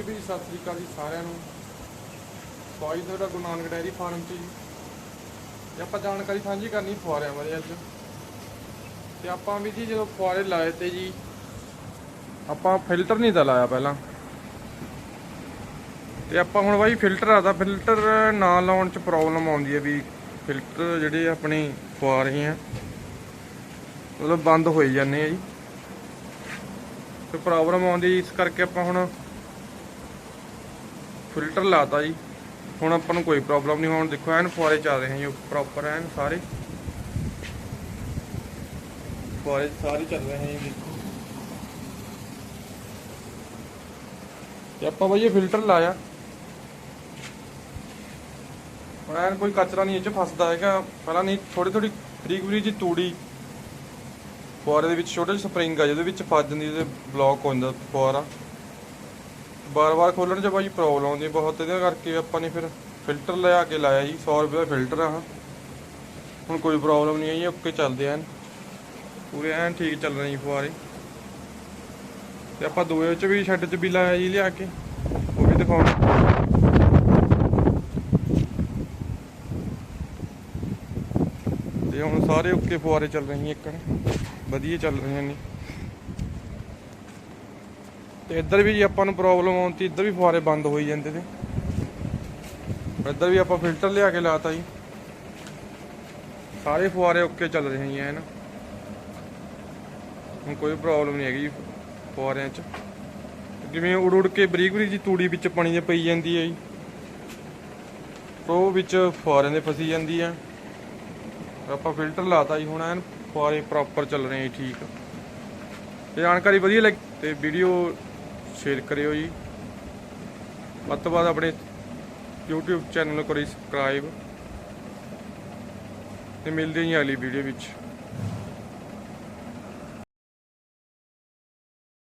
ਹਾਂਜੀ ਵੀ ਸਤਿ ਸ੍ਰੀ ਅਕਾਲ ਜੀ ਸਾਰਿਆਂ ਨੂੰ। ਸਵਾਗਤ ਤੁਹਾਡਾ ਗੁਰੂ ਨਾਨਕ ਡੈਰੀ ਫਾਰਮ 'ਚ ਜੀ। ਤੇ ਆਪਾਂ ਜਾਣਕਾਰੀ ਸਾਂਝੀ ਕਰਨੀ ਫੁਆਰਿਆਂ ਬਾਰੇ ਅੱਜ। ਤੇ ਆਪਾਂ ਵੀ ਜੀ ਜਦੋਂ ਫੁਆਰੇ ਲਾਏ ਤੇ ਜੀ, ਆਪਾਂ ਫਿਲਟਰ ਨਹੀਂ ਤਾਂ ਲਾਇਆ ਪਹਿਲਾਂ। ਤੇ ਆਪਾਂ ਹੁਣ ਬਾਈ ਫਿਲਟਰ ਆਦਾ ਫਿਲਟਰ ਨਾ ਲਾਉਣ 'ਚ ਪ੍ਰੋਬਲਮ ਆਉਂਦੀ ਹੈ ਵੀ ਫਿਲਟਰ ਜਿਹੜੇ ਆਪਣੇ ਫੁਆਰੇ ਆ ਮਤਲਬ ਬੰਦ ਹੋਈ ਜਾਂਦੇ ਆ ਜੀ। ਤੇ ਪ੍ਰੋਬਲਮ ਆਉਂਦੀ ਇਸ ਕਰਕੇ ਆਪਾਂ ਹੁਣ ਫਿਲਟਰ ਲਾਤਾ ਜੀ। ਹੁਣ ਆਪਾਂ ਨੂੰ ਕੋਈ ਪ੍ਰੋਬਲਮ ਨਹੀਂ ਹੁਣ, ਦੇਖੋ ਐਨ ਫੁਆਰੇ ਚੱਲ ਰਹੇ ਆ ਪ੍ਰੋਪਰ ਐਨ ਸਾਰੇ। ਫੁਆਰੇ ਸਾਰੇ ਚੱਲ ਰਹੇ ਆ ਦੇਖੋ। ਤੇ ਆਪਾਂ ਬਈ ਇਹ ਫਿਲਟਰ ਲਾਇਆ। ਹੁਣ ਐਨ ਕੋਈ ਕਚਰਾ ਨਹੀਂ ਇਹ ਚ ਫਸਦਾ ਹੈਗਾ। ਪਹਿਲਾਂ ਨਹੀਂ ਥੋੜੀ ਥੋੜੀ ਬਰੀਕ ਬਰੀਕ ਜੀ ਤੂੜੀ। ਫੁਆਰੇ ਦੇ ਵਿੱਚ ਛੋਟੇ ਸਪਰਿੰਗ ਆ, ਜਿਹਦੇ ਵਿੱਚ ਫਸ ਜਾਂਦੀ ਤੇ ਬਲੌਕ ਹੋ ਜਾਂਦਾ ਫੁਆਰਾ। ਬਾਰ-ਬਾਰ ਖੋਲਣ 'ਚ ਬਾਈ ਪ੍ਰੋਬਲਮ ਆਉਂਦੀ ਬਹੁਤ, ਇਹਦੇ ਕਰਕੇ ਆਪਾਂ ਨੇ ਫਿਰ ਫਿਲਟਰ ਲਿਆ ਕੇ ਲਾਇਆ ਜੀ 100 ਰੁਪਏ ਦਾ ਫਿਲਟਰ ਆ ਹੁਣ ਕੋਈ ਪ੍ਰੋਬਲਮ ਨਹੀਂ ਆਈ ਓਕੇ ਚੱਲਦੇ ਐਨ ਪੂਰੇ ਐਨ ਠੀਕ ਚੱਲ ਰਹੇ ਜੀ ਫੁਆਰੇ ਤੇ ਆਪਾਂ ਦੋਏ ਚ ਵੀ ਸ਼ੈੱਡ 'ਚ ਵੀ ਲਾਇਆ ਜੀ ਲਿਆ ਕੇ, ਉਹ ਵੀ ਦਿਖਾਉਣਾ। ਤੇ ਹੁਣ ਸਾਰੇ ਓਕੇ ਫੁਆਰੇ ਚੱਲ ਰਹੇ ਨੇ। ਇੱਕਣ ਵਧੀਆ ਚੱਲ ਰਹੇ ਨੇ। ਤੇ ਇੱਧਰ ਵੀ ਜੀ ਆਪਾਂ ਨੂੰ ਪ੍ਰੋਬਲਮ ਆਉਂਦੀ ਇੱਧਰ ਵੀ ਫੁਆਰੇ ਬੰਦ ਹੋਈ ਜਾਂਦੇ ਤੇ। ਇੱਧਰ ਵੀ ਆਪਾਂ ਫਿਲਟਰ ਲਿਆ ਕੇ ਲਾਤਾ ਜੀ। ਸਾਰੇ ਫੁਆਰੇ ਓਕੇ ਚੱਲ ਰਹੇ ਨੇ ਐਨ। ਹੁਣ ਕੋਈ ਪ੍ਰੋਬਲਮ ਨਹੀਂ ਹੈਗੀ ਫੁਆਰਿਆਂ 'ਚ। ਜਿਵੇਂ ਉੜ ਉੜ ਕੇ ਬਰੀਕ ਬਰੀਕ ਜੀ ਤੂੜੀ ਵਿੱਚ ਪਾਣੀ ਦੇ ਪਈ ਜਾਂਦੀ ਹੈ ਜੀ। ਉਹ ਵਿੱਚ ਫੁਆਰਿਆਂ ਦੇ ਫਸੀ ਜਾਂਦੀ ਹੈ। ਆਪਾਂ ਫਿਲਟਰ ਲਾਤਾ ਜੀ ਹੁਣ ਐਨ ਫੁਆਰੇ ਪ੍ਰੋਪਰ ਚੱਲ ਰਹੇ ਆ ਜੀ, ਠੀਕ। ਤੇ ਜਾਣਕਾਰੀ ਵਧੀਆ ਲੱਗੀ ਤੇ ਵੀਡੀਓ ਸ਼ੇਅਰ ਕਰਿਓ ਜੀ। ਵੱਧ ਤੋਂ ਵੱਧ ਆਪਣੇ YouTube ਚੈਨਲ ਨੂੰ ਕਰੀ ਸਬਸਕ੍ਰਾਈਬ ਤੇ ਮਿਲਦੇ ਹਾਂ ਅਗਲੀ ਵੀਡੀਓ ਵਿੱਚ।